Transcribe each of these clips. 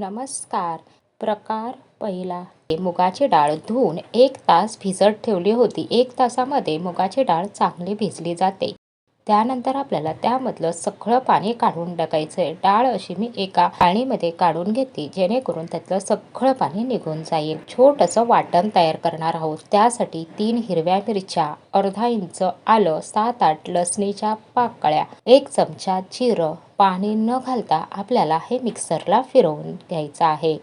नमस्कार. प्रकार पहिला. मुगाची डाळ धुवून एक तास भिजत ठेवली होती. एक तासामध्ये मुगाची डाळ चांगली भिजली जाते. त्यानंतर आपल्याला त्यामधलं सगळं पाणी काढून टाकायचं आहे डाळ अशी मी एका पाणीमध्ये काढून घेतली जेणेकरून त्यातलं सगळं पाणी निघून जाईल. छोटंसं वाटण तयार करणार आहोत. त्यासाठी तीन हिरव्या मिरच्या अर्धा इंच आलं सात आठ लसणीच्या पाकळ्या एक चमचा जिरं पाणी न घालता आपल्याला हे मिक्सरला फिरवून घ्यायचं आहे.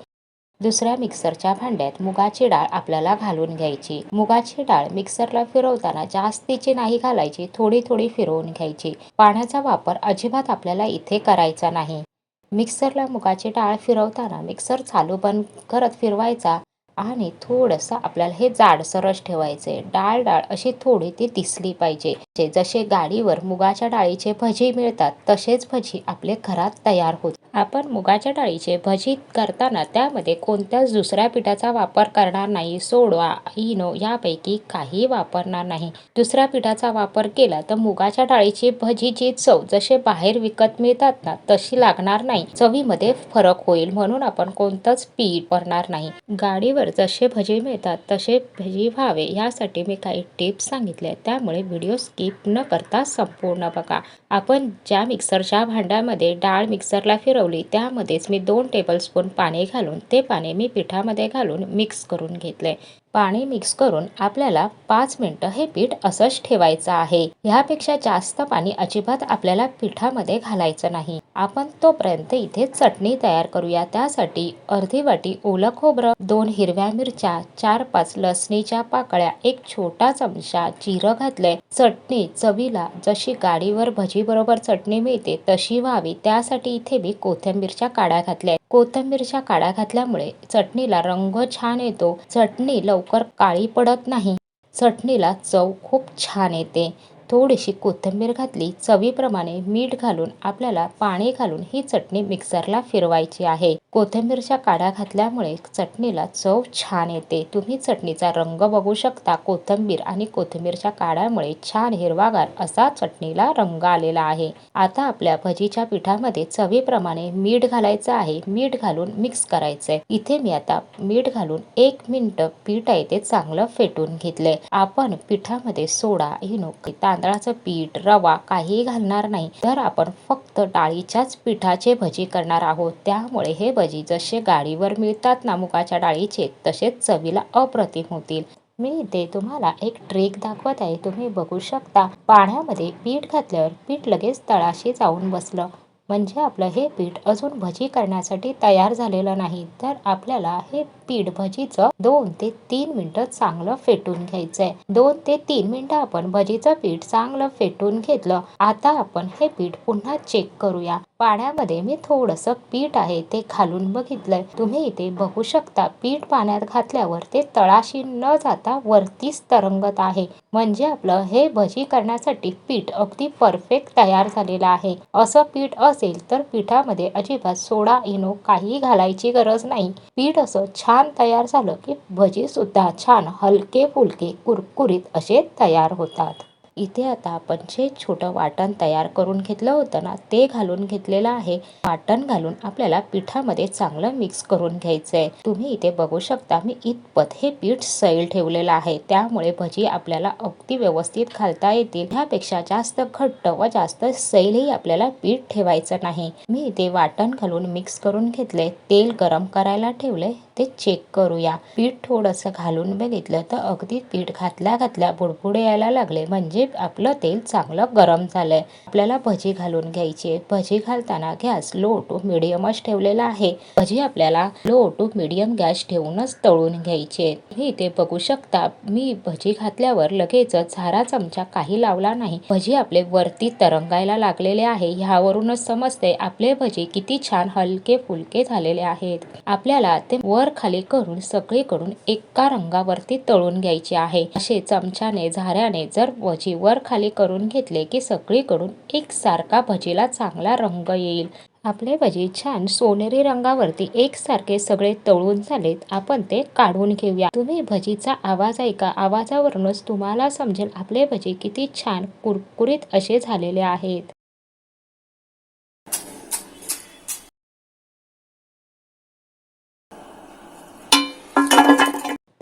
दुसऱ्या मिक्सरच्या भांड्यात मुगाची डाळ आपल्याला घालून घ्यायची. मुगाची डाळ मिक्सरला फिरवताना जास्तीची नाही घालायची थोडी थोडी फिरवून घ्यायची. पाण्याचा वापर अजिबात आपल्याला इथे करायचा नाही. मिक्सरला मुगाची डाळ फिरवताना मिक्सर चालू बंद करत फिरवायचा. आणि थोडंसं आपल्याला हे जाडसरच ठेवायचे डाळ डाळ अशी थोडी ती दिसली पाहिजे. जसे गाडीवर मुगाच्या डाळीचे भजी मिळतात तसेच भजी आपले घरात तयार होत. आपण मुगाच्या डाळीचे भजी करताना त्यामध्ये कोणत्याच दुसऱ्या पिठाचा वापर करणार नाही? सोडवा इनो यापैकी काही वापरणार नाही. दुसऱ्या पिठाचा वापर केला तर मुगाच्या डाळीची भजीची चव जसे बाहेर विकत मिळतात ना तशी लागणार नाही. चवीमध्ये फरक होईल म्हणून आपण कोणतंच पीठ भरणार नाही. गाडीवर जसे भजी मिळतात तसे भजी व्हावे यासाठी मी काही टिप्स सांगितले त्यामुळे व्हिडिओ स्किप न करता संपूर्ण बघा. आपण ज्या मिक्सरच्या भांड्यामध्ये डाळ मिक्सरला फिरवली त्यामध्येच मी दोन टेबलस्पून पाणी घालून ते पाणी मी पिठामध्ये घालून मिक्स करून घेतले पाणी मिक्स करून आपल्याला पाच मिनटं हे पीठ असंच ठेवायचं आहे. ह्यापेक्षा जास्त पाणी अजिबात आपल्याला पिठामध्ये घालायचं नाही. आपण तोपर्यंत इथे चटणी तयार करूया. त्यासाठी अर्धी वाटी ओलं खोबरं दोन हिरव्या मिरच्या चार पाच लसणीच्या पाकळ्या एक छोटा चमचा जिरं घातलंय. चटणी चवीला जशी गाडीवर भजी बरोबर चटणी मिळते तशी व्हावी. त्यासाठी इथे मी कोथिंबीरच्या काड्या घातल्या कोथिंबीरच्या काड्या घातल्यामुळे चटणीला रंग छान येतो. चटणी लवकर काळी पडत नाही. चटणीला चव खूप छान येते. थोडीशी कोथिंबीर घातली चवीप्रमाणे मीठ घालून आपल्याला पाणी घालून ही चटणी मिक्सरला फिरवायची आहे. कोथिंबीरच्या काड्या घातल्यामुळे चटणीला चव छान येते. तुम्ही चटणीचा रंग बघू शकता. कोथिंबीर आणि कोथिंबीरच्या काड्यामुळे छान हिरवागार असा चटणीला रंग आलेला आहे. आता आपल्या भजीच्या पिठामध्ये चवीप्रमाणे मीठ घालायचं आहे. मीठ घालून मिक्स करायचंय. इथे मी आता मीठ घालून एक मिनिट पीठ आहे ते चांगलं फेटून घेतलंय. आपण पिठामध्ये सोडा इनो तांदळाचं पीठ रवा काही घालणार नाही. तर आपण फक्त डाळीच्याच पिठाचे भजी करणार आहोत. त्यामुळे हे भजी जसे गाडीवर मिळतात ना मुगाच्या डाळीचे तसेच चवीला अप्रतिम होतील. मी इथे तुम्हाला एक ट्रेक दाखवत आहे. तुम्ही बघू शकता. पाण्यामध्ये पीठ घातल्यावर पीठ लगेच तळाशी जाऊन बसलं. म्हणजे आपलं हे पीठ अजून भजी करण्यासाठी तयार झालेलं नाही तर आपल्याला हे पीठ भजीचं दोन ते तीन मिनिटं चांगलं फेटून घ्यायचंय. दोन ते तीन मिनिटं आपण भजीचं पीठ चांगलं फेटून घेतलं. आता आपण हे पीठ पुन्हा चेक करूया. पाण्यामध्ये मी थोडंसं पीठ आहे ते घालून बघितलंय. तुम्ही इथे बघू शकता पीठ पाण्यात घातल्यावर ते तळाशी न जाता वरतीच तरंगत आहे. म्हणजे आपलं हे भजी करण्यासाठी पीठ अगदी परफेक्ट तयार झालेलं आहे. असं पीठ असेल तर पिठामध्ये अजिबात सोडा इनो काही घालायची गरज नाही. पीठ असं छान तयार झालं की भजी सुद्धा छान हलके फुलके कुरकुरीत असे तयार होतात. इथे आता आपण जे छोटं वाटण तयार करून घेतलं होतं ना ते घालून घेतलेलं आहे. वाटण घालून आपल्याला पिठामध्ये चांगलं मिक्स करून घ्यायचं आहे तुम्ही इथे बघू शकता मी इतपत हे पीठ सैल ठेवलेलं आहे. त्यामुळे भजी आपल्याला अगदी व्यवस्थित घालता येतील. ह्यापेक्षा जास्त घट्ट व जास्त सैलही आपल्याला पीठ ठेवायचं नाही. मी इथे वाटण घालून मिक्स करून घेतले तेल गरम करायला ठेवले ते चेक करूया. पीठ थोडंसं घालून बघितलं तर अगदी पीठ घातल्या घातल्या बुडबुडे यायला लागले. म्हणजे आपलं तेल चांगलं गरम झालंय. आपल्याला भजी घालून घ्यायची भजी घालताना गॅस लो टू मिडियमच ठेवलेला आहे. भजी आपल्याला लो टू मिडियम गॅस ठेवूनच तळून घ्यायचे मी इथे बघू शकता मी भजी घातल्यावर लगेच झारा चमचा काही लावला नाही. भजी आपले वरती तरंगायला लागलेले आहे. ह्यावरूनच समजते आपले भजी किती छान हलके फुलके झालेले आहेत. आपल्याला ते वर खाली करून सगळीकडून एका रंगावरती तळून घ्यायचे आहे. असे चमच्याने झाऱ्याने जर भजी वर खाली करून घेतले की सगळीकडून एकसारखा भजीला चांगला रंग येईल. आपले भजी छान सोनेरी रंगावरती एकसारखे सगळे तळून झालेत. आपण ते काढून घेऊया. तुम्ही भजीचा आवाज ऐका. आवाजावरूनच तुम्हाला समजेल आपले भजी किती छान कुरकुरीत असे झालेले आहेत.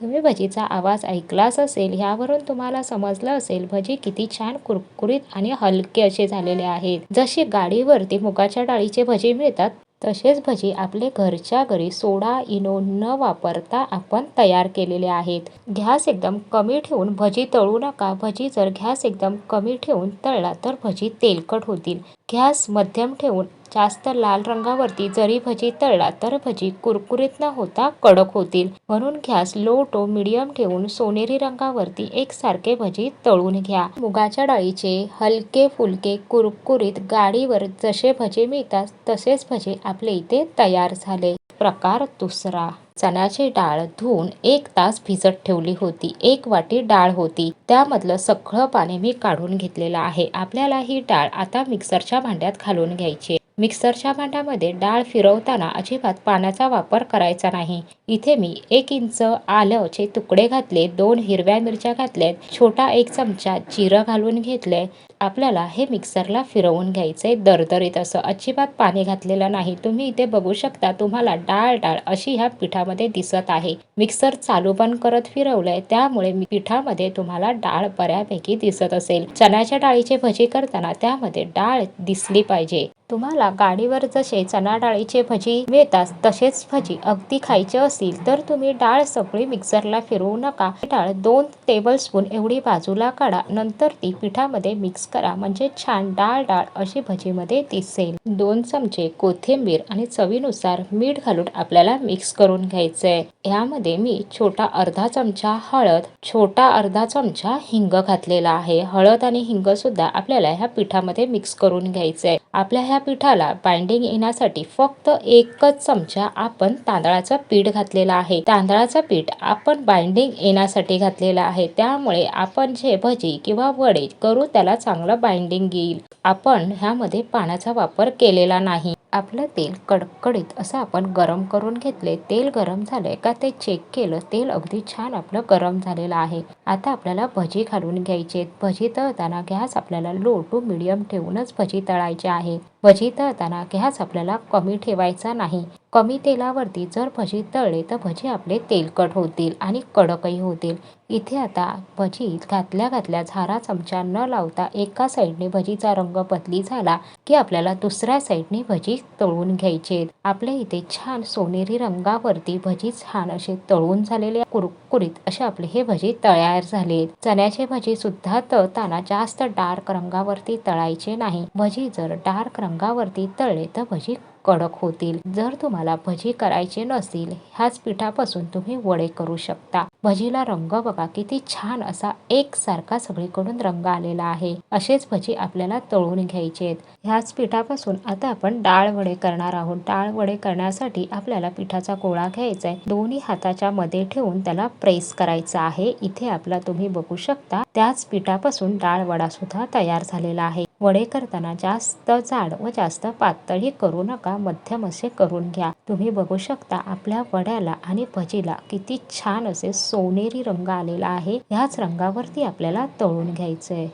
तुम्ही भजीचा आवाज ऐकलाच असेल ह्यावरून तुम्हाला समजलं असेल भजी किती छान कुरकुरीत आणि हलके असे झालेले आहेत. जसे गाडीवरती मुगाच्या डाळीचे भजी मिळतात तसेच भजी आपले घरच्या घरी सोडा इनो न वापरता आपण तयार केलेले आहेत. घ्यास एकदम कमी ठेवून भजी तळू नका. भजी जर घ्यास एकदम कमी ठेवून तळला तर भजी तेलकट होतील. गॅस मध्यम ठेवून जास्त लाल रंगावरती जरी भजी तळला तर भजी कुरकुरीत न होता कडक होतील. म्हणून गॅस लो टू मिडियम ठेवून सोनेरी रंगावरती एकसारखे भजी तळून घ्या. मुगाच्या डाळीचे हलके फुलके कुरकुरीत गाडीवर जसे भजी मिळतात तसेच भजी आपले इथे तयार झाले. प्रकार दुसरा. चण्याची डाळ धुवून एक तास भिजत ठेवली होती. एक वाटी डाळ होती. त्यामधलं सगळं पाणी मी काढून घेतलेलं आहे. आपल्याला ही डाळ आता मिक्सरच्या भांड्यात घालून घ्यायची मिक्सरच्या भांड्यामध्ये डाळ फिरवताना अजिबात पाण्याचा वापर करायचा नाही. इथे मी एक इंच आलंचे तुकडे घातले दोन हिरव्या मिरच्या घातल्यात छोटा एक चमचा जिरं घालून घेतले. आपल्याला हे मिक्सरला फिरवून घ्यायचे दरदरीत असं अजिबात पाणी घातलेलं नाही. तुम्ही इथे बघू शकता तुम्हाला डाळ डाळ अशी ह्या पिठामध्ये दिसत आहे. मिक्सर चालू बंद करत फिरवलंय त्यामुळे पिठामध्ये तुम्हाला डाळ बऱ्यापैकी दिसत असेल. चण्याच्या डाळीचे भजी करताना त्यामध्ये डाळ दिसली पाहिजे. तुम्हाला गाडीवर जसे चणा डाळीचे भजी मिळतात तसेच भजी अगदी खायचे असतील तर तुम्ही डाळ सगळी मिक्सरला फिरवू नका. डाळ दोन टेबल स्पून एवढी बाजूला काढा नंतर ती पिठामध्ये मिक्स करा. म्हणजे छान डाळ डाळ अशी भजीमध्ये दिसेल. दोन चमचे कोथिंबीर आणि चवीनुसार मीठ घालून आपल्याला मिक्स करून घ्यायचंय. यामध्ये मी छोटा अर्धा चमचा हळद छोटा अर्धा चमचा हिंग घातलेला आहे. हळद आणि हिंग सुद्धा आपल्याला ह्या पिठामध्ये मिक्स करून घ्यायचंय. आपल्या ह्या पिठाला बाइंडिंग येण्यासाठी फक्त एकच चमचा आपण तांदळाचं पीठ घातलेला आहे. तांदळाचं पीठ आपण बाइंडिंग येण्यासाठी घातलेलं आहे. त्यामुळे आपण जे भजी किंवा वडे करू त्याला चांगलं बाइंडिंग येईल. आपण ह्यामध्ये पाण्याचा वापर केलेला नाही. आपलं तेल कडकडीत असं आपण गरम करून घेतले तेल गरम झालंय का ते चेक केलं तेल अगदी छान आपलं गरम झालेलं आहे. आता आपल्याला भजी घालून घ्यायचे. भजी तळताना गॅस आपल्याला लो टू मिडियम ठेवूनच भजी तळायची आहे. भजी तळताना गॅस आपल्याला कमी ठेवायचा नाही. कमी तेलावरती जर भजी तळले तर भजी आपले तेलकट होतील आणि कडकही होतील. इथे आता भजी घातल्या घातल्या झारा चमचा न लावता एका साईडने भजीचा रंग बदली झाला की आपल्याला दुसऱ्या साईडने भजी तळून घ्यायचे. आपल्या इथे छान सोनेरी रंगावरती भजी छान असे तळून झालेले कुरकुरीत असे आपले हे भजी तयार झाले. चण्याचे भजी सुद्धा तळताना जास्त डार्क रंगावरती तळायचे नाही. भजी जर डार्क रंगावरती तळले तर भजी कडक होतील. जर तुम्हाला भजी करायचे नसतील ह्याच पिठापासून तुम्ही वडे करू शकता. भजीला रंग बघा किती छान असा एक सारखा सगळीकडून रंग आलेला आहे. असेच भजी आपल्याला तळून घ्यायचे आहेत. ह्याच पिठापासून आता आपण डाळ वडे करणार आहोत. डाळ वडे करण्यासाठी आपल्याला पिठाचा गोळा घ्यायचा आहे. दोन्ही हाताच्या मध्ये ठेवून त्याला प्रेस करायचा आहे. इथे आपला तुम्ही बघू शकता त्याच पिठापासून डाळ वडा सुद्धा तयार झालेला आहे. वडे करताना जास्त जाड व जास्त पातळी करू नका मध्यम असे करून घ्या. तुम्ही बघू शकता आपल्या वड्याला आणि भजीला किती छान असे सोनेरी रंग आलेला आहे. ह्याच रंगावरती आपल्याला तळून घ्यायचंय.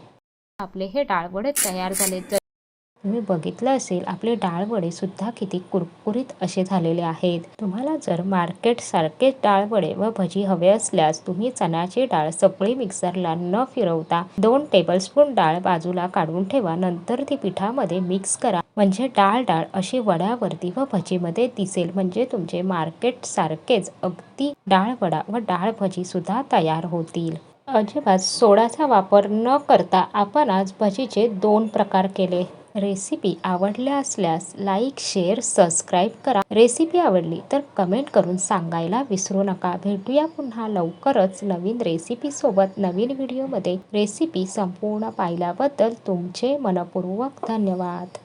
आपले हे डाळ वडे तयार झाले तर तुम्ही बघितलं असेल आपले डाळ वडे सुद्धा किती कुरकुरीत असे झालेले आहेत. तुम्हाला जर मार्केट डाळवडे व भजी हवे असल्यास तुम्ही चण्याची डाळ सगळी मिक्सरला न फिरवता दोन टेबलस्पून डाळ बाजूला काढून ठेवा. नंतर ती पिठामध्ये मिक्स करा. म्हणजे डाळ डाळ अशी वड्यावरती व भजीमध्ये दिसेल. म्हणजे तुमचे मार्केट सारखेच अगदी डाळ वडा व डाळ भजी सुद्धा तयार होतील. अजिबात सोडाचा वापर न करता आपण आज भजीचे दोन प्रकार केले. रेसिपी आवडल्या असल्यास लाईक शेअर सबस्क्राईब करा. रेसिपी आवडली तर कमेंट करून सांगायला विसरू नका. भेटूया पुन्हा लवकरच नवीन रेसिपीसोबत नवीन व्हिडिओमध्ये. रेसिपी संपूर्ण पाहिल्याबद्दल तुमचे मनपूर्वक धन्यवाद.